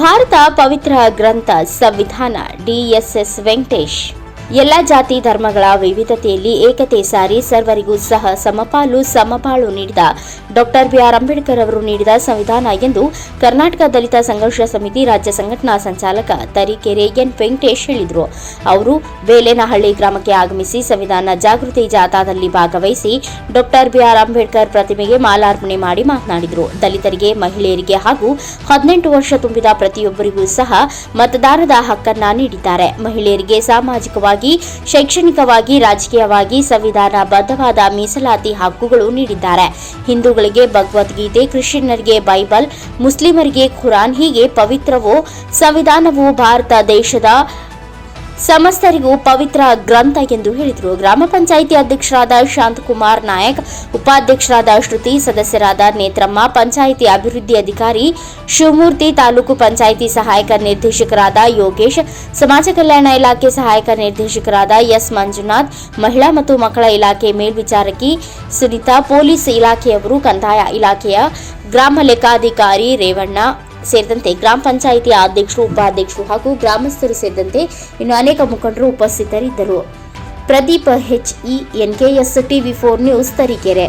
ಭಾರತ ಪವಿತ್ರ ಗ್ರಂಥ ಸಂವಿಧಾನ ಡಿಎಸ್ಎಸ್ ವೆಂಕಟೇಶ್. ಎಲ್ಲ ಜಾತಿ ಧರ್ಮಗಳ ವಿವಿಧತೆಯಲ್ಲಿ ಏಕತೆ ಸಾರಿ ಸರ್ವರಿಗೂ ಸಹ ಸಮಪಾಲು ಸಮಪಾಳು ನೀಡಿದ ಡಾಕ್ಟರ್ ಬಿಆರ್ ಅಂಬೇಡ್ಕರ್ ಅವರು ನೀಡಿದ ಸಂವಿಧಾನ ಎಂದು ಕರ್ನಾಟಕ ದಲಿತ ಸಂಘರ್ಷ ಸಮಿತಿ ರಾಜ್ಯ ಸಂಘಟನಾ ಸಂಚಾಲಕ ತರೀಕೆರೆ ಎನ್ ವೆಂಕಟೇಶ್ ಹೇಳಿದರು. ಅವರು ಬೇಲೇನಹಳ್ಳಿ ಗ್ರಾಮಕ್ಕೆ ಆಗಮಿಸಿ ಸಂವಿಧಾನ ಜಾಗೃತಿ ಜಾಥಾದಲ್ಲಿ ಭಾಗವಹಿಸಿ ಡಾಕ್ಟರ್ ಬಿಆರ್ ಅಂಬೇಡ್ಕರ್ ಪ್ರತಿಮೆಗೆ ಮಾಲಾರ್ಪಣೆ ಮಾಡಿ ಮಾತನಾಡಿದರು. ದಲಿತರಿಗೆ, ಮಹಿಳೆಯರಿಗೆ ಹಾಗೂ ಹದಿನೆಂಟು ವರ್ಷ ತುಂಬಿದ ಪ್ರತಿಯೊಬ್ಬರಿಗೂ ಸಹ ಮತದಾನದ ಹಕ್ಕನ್ನ ನೀಡಿದ್ದಾರೆ. ಮಹಿಳೆಯರಿಗೆ ಸಾಮಾಜಿಕವಾಗಿ ಶೈಕ್ಷಣಿಕವಾಗಿ, ರಾಜಕೀಯವಾಗಿ ಸಂವಿಧಾನ ಬದ್ಧವಾದ ಮೀಸಲಾತಿ ಹಕ್ಕುಗಳು ನೀಡಿದ್ದಾರೆ. ಹಿಂದೂಗಳಿಗೆ ಭಗವದ್ಗೀತೆ ಕ್ರಿಶ್ಚಿಯನ್ನರಿಗೆ ಬೈಬಲ್, ಮುಸ್ಲಿಮರಿಗೆ ಖುರಾನ್ ಹೀಗೆ ಪವಿತ್ರವೋ, ಸಂವಿಧಾನವು ಭಾರತ ದೇಶದ ಸಮಸ್ತರಿಗೂ ಪವಿತ್ರ ಗ್ರಂಥ ಎಂದು ಹೇಳಿದರು. ಗ್ರಾಮ ಪಂಚಾಯಿತಿ ಅಧ್ಯಕ್ಷರಾದ ಶಾಂತಕುಮಾರ್ ನಾಯಕ್, ಉಪಾಧ್ಯಕ್ಷರಾದ ಶ್ರುತಿ, ಸದಸ್ಯರಾದ ನೇತ್ರಮ್ಮ, ಪಂಚಾಯಿತಿ ಅಭಿವೃದ್ಧಿ ಅಧಿಕಾರಿ ಶಿವಮೂರ್ತಿ, ತಾಲೂಕು ಪಂಚಾಯಿತಿ ಸಹಾಯಕ ನಿರ್ದೇಶಕರಾದ ಯೋಗೇಶ್, ಸಮಾಜ ಕಲ್ಯಾಣ ಇಲಾಖೆ ಸಹಾಯಕ ನಿರ್ದೇಶಕರಾದ ಎಸ್ ಮಂಜುನಾಥ್, ಮಹಿಳಾ ಮತ್ತು ಮಕ್ಕಳ ಇಲಾಖೆ ಮೇಲ್ವಿಚಾರಕಿ ಸುನೀತಾ, ಪೊಲೀಸ್ ಇಲಾಖೆಯವರು ಕಂದಾಯ ಇಲಾಖೆಯ ಗ್ರಾಮ ಲೆಕ್ಕಾಧಿಕಾರಿ ರೇವಣ್ಣ ಸೇರಿದಂತೆ ಗ್ರಾಮ ಪಂಚಾಯಿತಿ ಅಧ್ಯಕ್ಷರು, ಉಪಾಧ್ಯಕ್ಷರು ಹಾಗೂ ಗ್ರಾಮಸ್ಥರು ಸೇರಿದಂತೆ ಇನ್ನು ಅನೇಕ ಮುಖಂಡರು ಉಪಸ್ಥಿತರಿದ್ದರು. Pradeep H E N K S TV four news Tarikere.